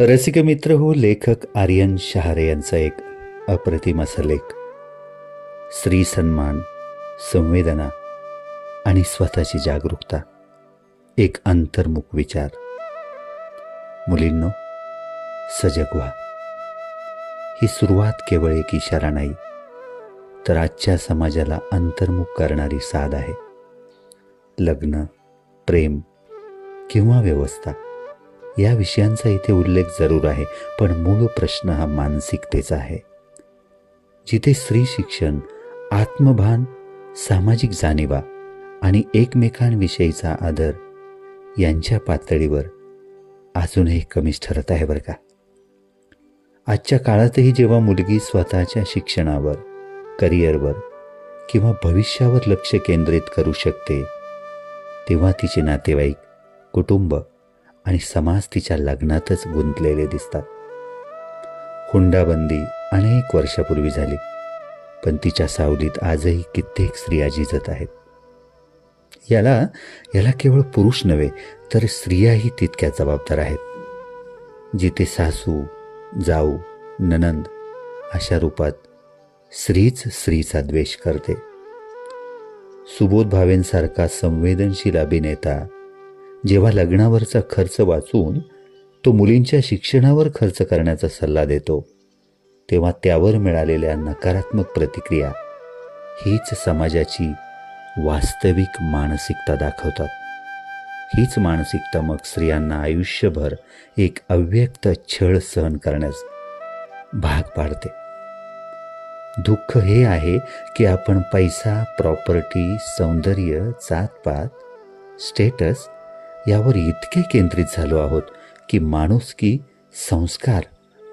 रसिक मित्र हो लेखक आर्यन शहारे यांचा एक अप्रतिम असा लेख. स्त्री सन्मान संवेदना आणि स्वतःची जागरूकता एक अंतर्मुख विचार. मुलींनो सजग व्हा. ही सुरुवात केवळ एक इशारा नाही तर आजच्या समाजाला अंतर्मुख करणारी साध आहे. लग्न प्रेम किंवा व्यवस्था. या विषयांचा इथे उल्लेख जरूर आहे पण मूळ प्रश्न हा मानसिकतेचा आहे. जिथे स्त्री शिक्षण आत्मभान सामाजिक जाणीवा आणि एकमेकांविषयीचा आदर यांच्या पातळीवर अजूनही कमीच ठरत आहे बरं का? आजच्या काळातही जेव्हा मुलगी स्वतःच्या शिक्षणावर करिअरवर किंवा भविष्यावर लक्ष केंद्रित करू शकते तेव्हा तिचे नातेवाईक कुटुंब आणि समाज तिच्या लग्नातच गुंतलेले दिसतात. हुंडाबंदी अनेक वर्षापूर्वी झाली पण तिच्या सावलीत आजही कित्येक स्त्रिया झिजत आहेत. याला याला केवळ पुरुष नव्हे तर स्त्रियाही तितक्या जबाबदार आहेत. जिथे सासू जाऊ ननंद अशा रूपात स्त्रीच स्त्रीचा द्वेष करते. सुबोध भावेंसारखा संवेदनशील अभिनेता जेव्हा लग्नावरचा खर्च वाचून तो मुलींच्या शिक्षणावर खर्च करण्याचा सल्ला देतो तेव्हा त्यावर मिळालेल्या नकारात्मक प्रतिक्रिया हीच समाजाची वास्तविक मानसिकता दाखवतात. हीच मानसिकता मग स्त्रियांना आयुष्यभर एक अव्यक्त छळ सहन करण्यास भाग पाडते. दुःख हे आहे की आपण पैसा प्रॉपर्टी सौंदर्य जातपात स्टेटस यावर इतके केंद्रित झालो आहोत की माणूस की संस्कार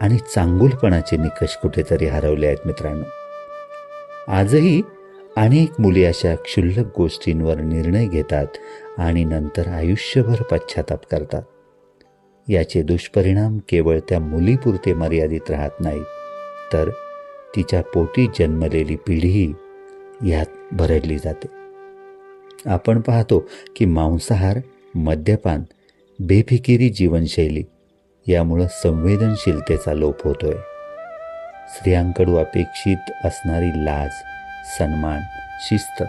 आणि चांगुलपणाचे निकष कुठेतरी हरवले आहेत मित्रांनो. आजही अनेक मुली अशा क्षुल्लक गोष्टींवर निर्णय घेतात आणि नंतर आयुष्यभर पश्चाताप करतात. याचे दुष्परिणाम केवळ त्या मुलीपुरते मर्यादित राहत नाहीत तर तिच्या पोटी जन्मलेली पिढीही यात भरडली जाते. आपण पाहतो की मांसाहार मद्यपान बेफिकिरी जीवनशैली यामुळं संवेदनशीलतेचा लोप होतोय. स्त्रियांकडून अपेक्षित असणारी लाज सन्मान शिस्त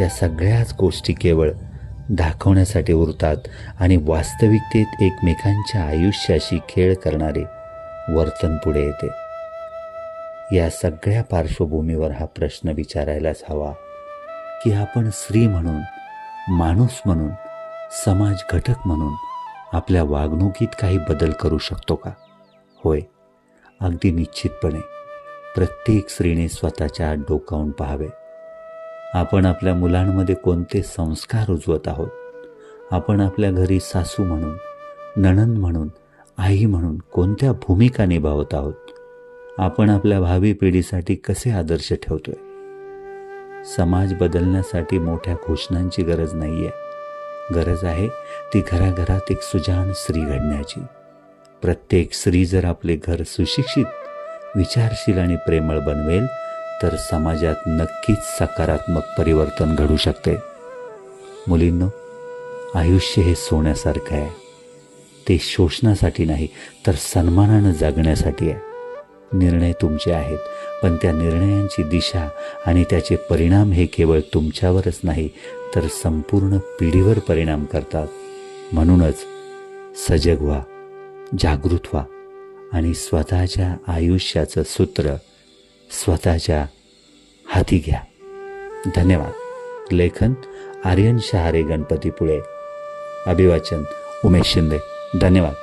या सगळ्याच गोष्टी केवळ दाखवण्यासाठी उरतात आणि वास्तविकतेत एकमेकांच्या आयुष्याशी खेळ करणारे वर्तन पुढे येते. या सगळ्या पार्श्वभूमीवर हा प्रश्न विचारायलाच हवा की आपण स्त्री म्हणून माणूस म्हणून समाज घटक म्हणून आपल्या वागणुकीत काही बदल करू शकतो का? होय अगदी निश्चितपणे. प्रत्येक स्त्रीने स्वतःच्या आत डोकावून पाहावे. आपण आपल्या मुलांमध्ये कोणते संस्कार रुजवत आहोत? आपण आपल्या घरी सासू म्हणून नणंद म्हणून आई म्हणून कोणत्या भूमिका निभावत आहोत? आपण आपल्या भावी पिढीसाठी कसे आदर्श ठेवतोय? समाज बदलण्यासाठी मोठ्या घोषणांची गरज नाही आहे गरज आहे ती घराघरात एक सुजान स्त्री घडण्याची. प्रत्येक स्त्री जर आपले घर सुशिक्षित विचारशील आणि प्रेमळ बनवेल तर समाजात नक्कीच सकारात्मक परिवर्तन घडू शकते. मुलींनो आयुष्य हे सोन्यासारखं आहे. ते शोषणासाठी नाही तर सन्मानानं जगण्यासाठी आहे. निर्णय तुमचे आहेत. पण त्या निर्णयांची दिशा आणि त्याचे परिणाम हे केवळ तुमच्यावरच नाही तर संपूर्ण पिढीवर परिणाम करतात. म्हणूनच सजग व्हा जागृत व्हा आणि स्वतःच्या आयुष्याचं सूत्र स्वतःच्या हाती घ्या. धन्यवाद. लेखन आर्यन शहारे गणपतीपुळे. अभिवाचन उमेश शिंदे. धन्यवाद.